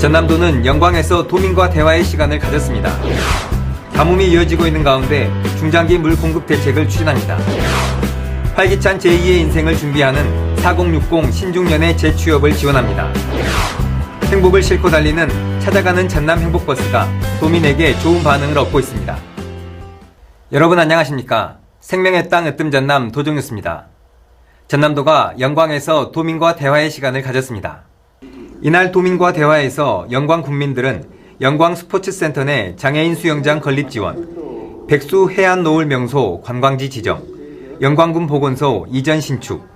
전남도는 영광에서 도민과 대화의 시간을 가졌습니다. 가뭄이 이어지고 있는 가운데 중장기 물 공급 대책을 추진합니다. 활기찬 제2의 인생을 준비하는 4060 신중년의 재취업을 지원합니다. 행복을 싣고 달리는 찾아가는 전남 행복버스가 도민에게 좋은 반응을 얻고 있습니다. 여러분 안녕하십니까? 생명의 땅 으뜸 전남 도정뉴스입니다. 전남도가 영광에서 도민과 대화의 시간을 가졌습니다. 이날 도민과 대화에서 영광 국민들은 영광 스포츠센터 내 장애인 수영장 건립 지원, 백수 해안 노을 명소 관광지 지정, 영광군 보건소 이전 신축,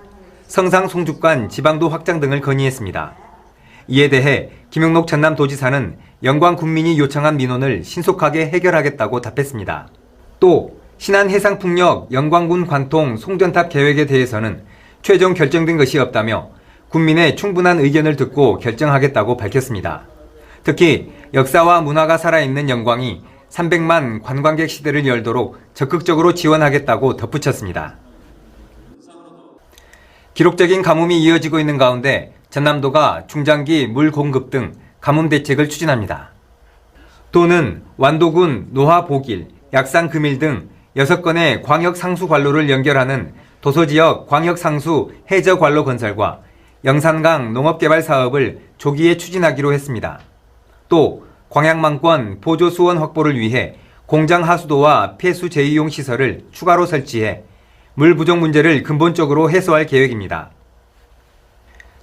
성상 송죽관 지방도 확장 등을 건의했습니다. 이에 대해 김용록 전남도지사는 영광 국민이 요청한 민원을 신속하게 해결하겠다고 답했습니다. 또 신안 해상풍력 영광군 관통 송전탑 계획에 대해서는 최종 결정된 것이 없다며 국민의 충분한 의견을 듣고 결정하겠다고 밝혔습니다. 특히 역사와 문화가 살아있는 영광이 300만 관광객 시대를 열도록 적극적으로 지원하겠다고 덧붙였습니다. 기록적인 가뭄이 이어지고 있는 가운데 전남도가 중장기 물 공급 등 가뭄 대책을 추진합니다. 도는 완도군 노화보길, 약산금일 등 6건의 광역 상수 관로를 연결하는 도서지역 광역 상수 해저 관로 건설과 영산강 농업개발 사업을 조기에 추진하기로 했습니다. 또 광양망권 보조 수원 확보를 위해 공장 하수도와 폐수 재이용 시설을 추가로 설치해 물 부족 문제를 근본적으로 해소할 계획입니다.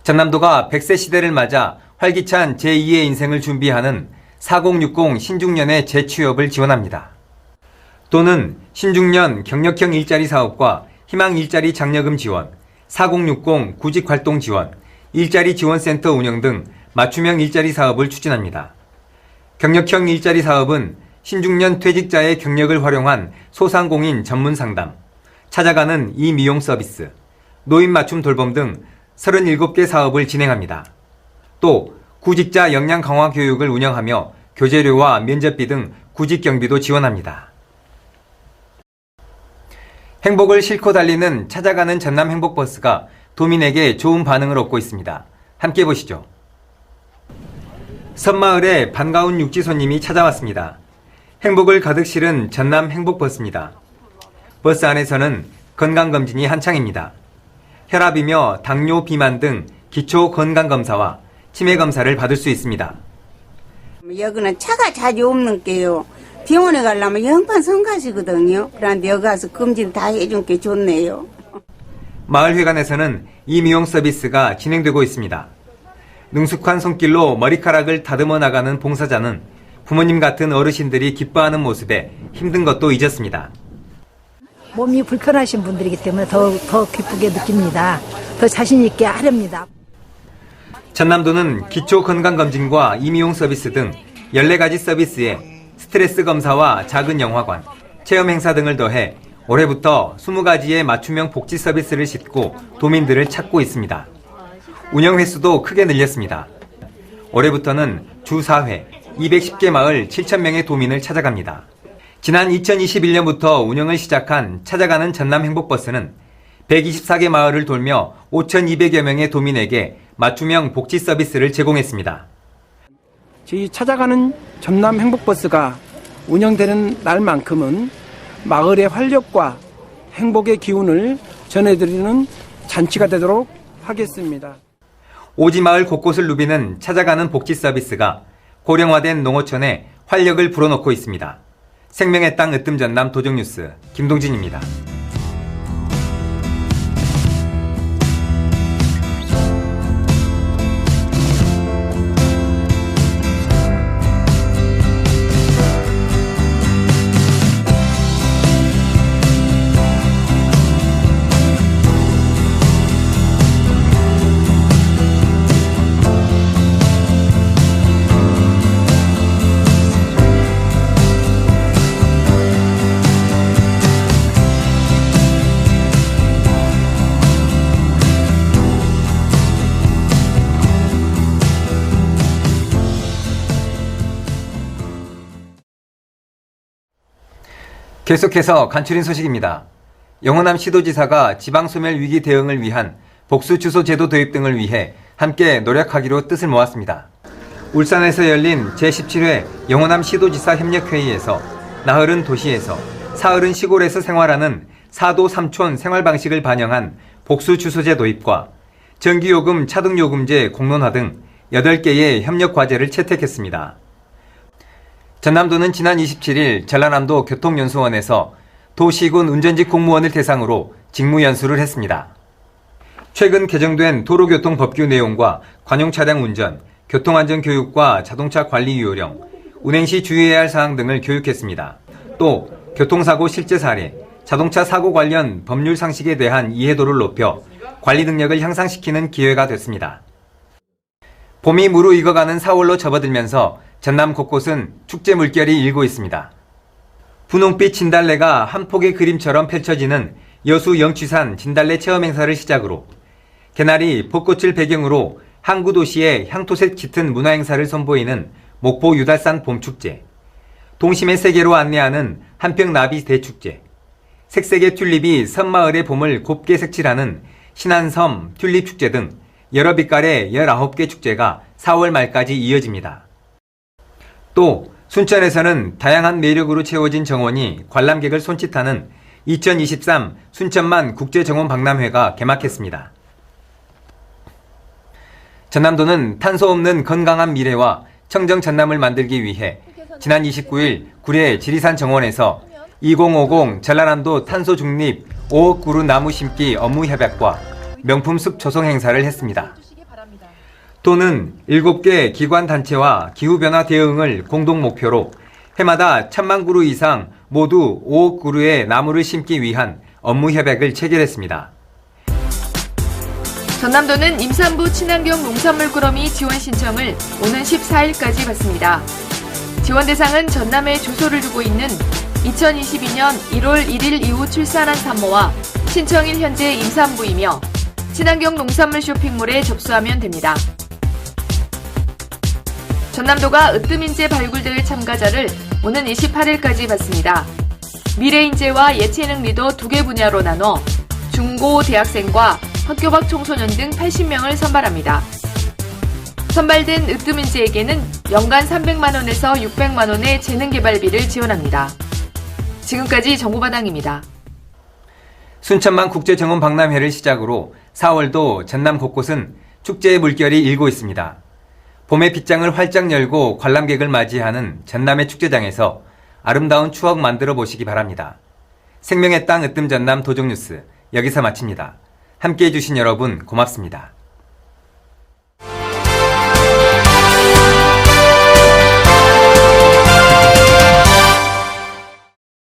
전남도가 100세 시대를 맞아 활기찬 제2의 인생을 준비하는 4060 신중년의 재취업을 지원합니다. 또는 신중년 경력형 일자리 사업과 희망 일자리 장려금 지원, 4060 구직 활동 지원, 일자리 지원센터 운영 등 맞춤형 일자리 사업을 추진합니다. 경력형 일자리 사업은 신중년 퇴직자의 경력을 활용한 소상공인 전문 상담, 찾아가는 이미용 서비스, 노인 맞춤 돌봄 등 37개 사업을 진행합니다. 또 구직자 역량 강화 교육을 운영하며 교재료와 면접비 등 구직 경비도 지원합니다. 행복을 싣고 달리는 찾아가는 전남 행복버스가 도민에게 좋은 반응을 얻고 있습니다. 함께 보시죠. 섬마을에 반가운 육지 손님이 찾아왔습니다. 행복을 가득 실은 전남 행복버스입니다. 버스 안에서는 건강검진이 한창입니다. 혈압이며 당뇨, 비만 등 기초 건강검사와 치매검사를 받을 수 있습니다. 여기는 차가 자주 없는 게요. 병원에 가려면 영판 성가시거든요. 그런데 여기 가서 검진 다 해준 게 좋네요. 마을회관에서는 이 미용 서비스가 진행되고 있습니다. 능숙한 손길로 머리카락을 다듬어 나가는 봉사자는 부모님 같은 어르신들이 기뻐하는 모습에 힘든 것도 잊었습니다. 몸이 불편하신 분들이기 때문에 더, 더 기쁘게 느낍니다. 더 자신있게 하렵니다. 전남도는 기초 건강검진과 이미용 서비스 등 14가지 서비스에 스트레스 검사와 작은 영화관, 체험 행사 등을 더해 올해부터 20가지의 맞춤형 복지 서비스를 싣고 도민들을 찾고 있습니다. 운영 횟수도 크게 늘렸습니다. 올해부터는 주 4회 210개 마을 7,000명의 도민을 찾아갑니다. 지난 2021년부터 운영을 시작한 찾아가는 전남 행복버스는 124개 마을을 돌며 5,200여 명의 도민에게 맞춤형 복지 서비스를 제공했습니다. 저희 찾아가는 전남 행복버스가 운영되는 날만큼은 마을의 활력과 행복의 기운을 전해드리는 잔치가 되도록 하겠습니다. 오지마을 곳곳을 누비는 찾아가는 복지 서비스가 고령화된 농어촌에 활력을 불어넣고 있습니다. 생명의 땅 으뜸 전남 도정뉴스 김동진입니다. 계속해서 간추린 소식입니다. 영호남 시도지사가 지방소멸 위기 대응을 위한 복수 주소 제도 도입 등을 위해 함께 노력하기로 뜻을 모았습니다. 울산에서 열린 제17회 영호남 시도지사 협력회의에서 나흘은 도시에서 사흘은 시골에서 생활하는 사도 삼촌 생활 방식을 반영한 복수 주소제 도입과 전기요금 차등요금제 공론화 등 8개의 협력 과제를 채택했습니다. 전남도는 지난 27일 전라남도 교통연수원에서 도시군 운전직 공무원을 대상으로 직무연수를 했습니다. 최근 개정된 도로교통법규 내용과 관용차량 운전, 교통안전교육과 자동차 관리 요령, 운행 시 주의해야 할 사항 등을 교육했습니다. 또 교통사고 실제 사례, 자동차 사고 관련 법률 상식에 대한 이해도를 높여 관리 능력을 향상시키는 기회가 됐습니다. 봄이 무르익어가는 4월로 접어들면서 전남 곳곳은 축제 물결이 일고 있습니다. 분홍빛 진달래가 한 폭의 그림처럼 펼쳐지는 여수 영취산 진달래 체험 행사를 시작으로 개나리 벚꽃을 배경으로 항구 도시의 향토색 짙은 문화 행사를 선보이는 목포 유달산 봄축제, 동심의 세계로 안내하는 한평 나비 대축제, 색색의 튤립이 섬마을의 봄을 곱게 색칠하는 신안섬 튤립 축제 등 여러 빛깔의 19개 축제가 4월 말까지 이어집니다. 또 순천에서는 다양한 매력으로 채워진 정원이 관람객을 손짓하는 2023 순천만 국제정원 박람회가 개막했습니다. 전남도는 탄소 없는 건강한 미래와 청정 전남을 만들기 위해 지난 29일 구례 지리산 정원에서 2050 전라남도 탄소 중립 5억 그루 나무 심기 업무 협약과 명품 숲 조성 행사를 했습니다. 도는 7개 기관 단체와 기후변화 대응을 공동 목표로 해마다 천만 그루 이상 모두 5억 그루의 나무를 심기 위한 업무 협약을 체결했습니다. 전남도는 임산부 친환경 농산물 꾸러미 지원 신청을 오는 14일까지 받습니다. 지원 대상은 전남에 주소를 두고 있는 2022년 1월 1일 이후 출산한 산모와 신청일 현재 임산부이며 친환경 농산물 쇼핑몰에 접수하면 됩니다. 전남도가 으뜸인재 발굴대회 참가자를 오는 28일까지 받습니다. 미래인재와 예체능 리더 두 개 분야로 나눠 중고 대학생과 학교 밖 청소년 등 80명을 선발합니다. 선발된 으뜸인재에게는 연간 300만원에서 600만원의 재능개발비를 지원합니다. 지금까지 정보바당입니다. 순천만 국제정원 박람회를 시작으로 4월도 전남 곳곳은 축제의 물결이 일고 있습니다. 봄의 빗장을 활짝 열고 관람객을 맞이하는 전남의 축제장에서 아름다운 추억 만들어 보시기 바랍니다. 생명의 땅 으뜸 전남 도정뉴스 여기서 마칩니다. 함께 해주신 여러분 고맙습니다.